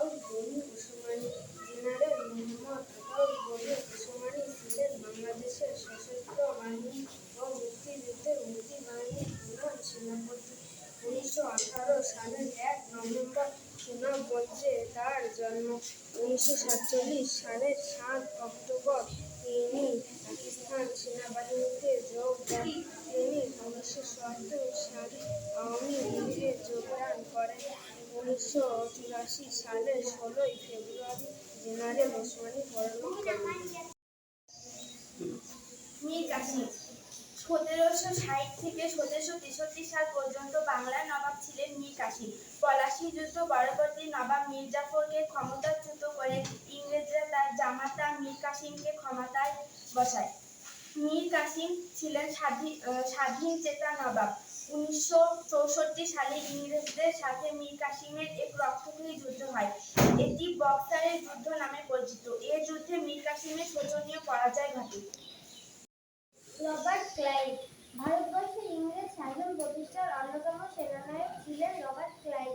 Gani Osmani general Mohammad Ataul Gani Osmani ছিলেন বাংলাদেশের সশস্ত্র বাহিনী ও মুক্তিযুদ্ধের মুক্তিবাহিনীর প্রধান সেনাপতি উনিশশো আঠারো সালের এক নভেম্বর সুনামগঞ্জে তার জন্ম উনিশশো সাতচল্লিশ সালের সাত অক্টোবর তিনি পাকিস্তান সেনাবাহিনীতে যোগ দেন। তিনি উনিশশো সত্তর সালে উনিশশো চুরাশি সালের ষোলোই ফেব্রুয়ারি জেনারেল ওসমানী পরলোক মীর কাসিম সতেরোশো ষাট থেকে সতেরোশো তেষট্টি সাল পর্যন্ত বাংলার নবাব ছিলেন মীর কাসিম। পলাশী যুদ্ধ পরবর্তী নবাব মীর জাফরকে ক্ষমতাচ্যুত করে ইংরেজরা তার জামাতা মীর কাসিমকে ক্ষমতায় বসায়। মীর কাসিম ছিলেন স্বাধীন স্বাধীন চেতা নবাব। উনিশশো চৌষট্টি সালে ইংরেজদের সাথে মীর কাসিমের এক রক্তক্ষয়ী যুদ্ধ হয়। এটি বক্সারের যুদ্ধ নামে পরিচিত। এ যুদ্ধে মীর কাসিমের শোচনীয় পরাজয় ঘটে। Robert Clive. ভারতবর্ষে ইংরেজ শাসন প্রতিষ্ঠার অন্যতম সেনানায়ক ছিলেন রবার্ট ক্লাইভ।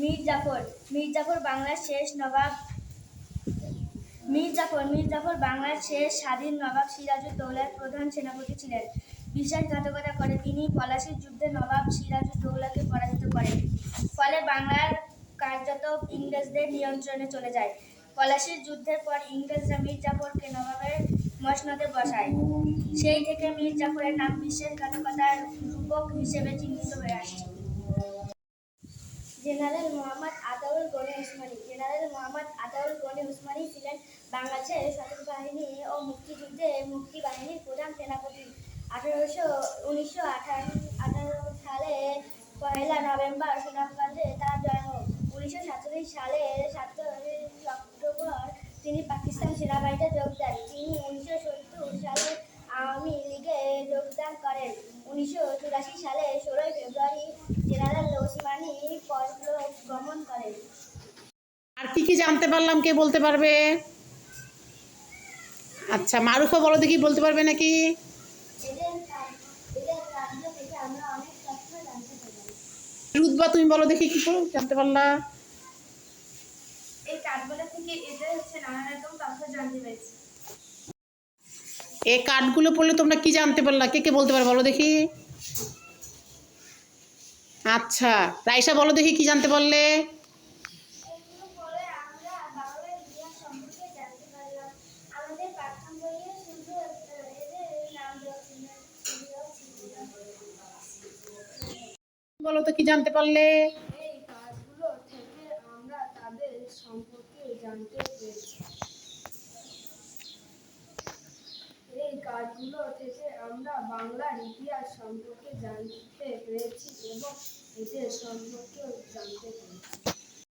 মীর জাফর মীর জাফর বাংলার শেষ নবাব মীর জাফর মীর জাফর বাংলার শেষ স্বাধীন নবাব সিরাজউদ্দৌলার প্রধান সেনাপতি ছিলেন। বিশ্বাসঘাতকতা করে তিনি পলাশির যুদ্ধে নবাব সিরাজউদ্দৌলাকে পরাজিত করেন। ফলে বাংলার কার্যত ইংরেজদের নিয়ন্ত্রণে চলে যায়। পলাশির যুদ্ধের পর ইংরেজরা মীর জাফরকে নবাবের মসনদে বসায়। সেই থেকে মীর জাফরের নাম বিশ্বাসঘাতকতার রূপক হিসেবে চিহ্নিত হয়ে আসছে। জেনারেল মোহাম্মদ আদাউল গনি উসমানী জেনারেল মোহাম্মদ আদাউল গনি উসমানী ছিলেন বাংলাদেশের স্বাধীন বাহিনী ও মুক্তিযুদ্ধে মুক্তি বাহিনীর প্রধান সেনাপতি। আঠারোশো, উনিশশো আঠারো আঠারো সালে পয়লা নভেম্বর সুনামগঞ্জে তার জন্ম উনিশশো সাতচল্লিশ সালের সাতচল্লিশ অক্টোবর তিনি পাকিস্তান সেনাবাহিনীতে যোগ দেন তিনি উনিশশো সত্তর সালে আওয়ামী লীগে যোগদান করেন উনিশশো চুরাশি সালে ষোলোই ফেব্রুয়ারি জেনারেল ওসমানী পরলোক গমন করেন আর কি কি জানতে পারলাম কে বলতে পারবে? আচ্ছা মারুফা বলো দেখি বলতে পারবে নাকি? পারি রুদবা তুমি বলো দেখি কি জানতে পারলা? এই কার্ডগুলো পড়লে তোমরা কি জানতে পারলা? কে কে বলতে পারবে বলো দেখি। আচ্ছা রাইসা বলো দেখি কি জানতে পারলে। বলো তো কি জানতে পারলে এই কাজগুলো থেকে আমরা বাংলার ইতিহাস সম্পর্কে জানতে পেরেছি এবং এদের সম্পর্কে জানতে পেরেছি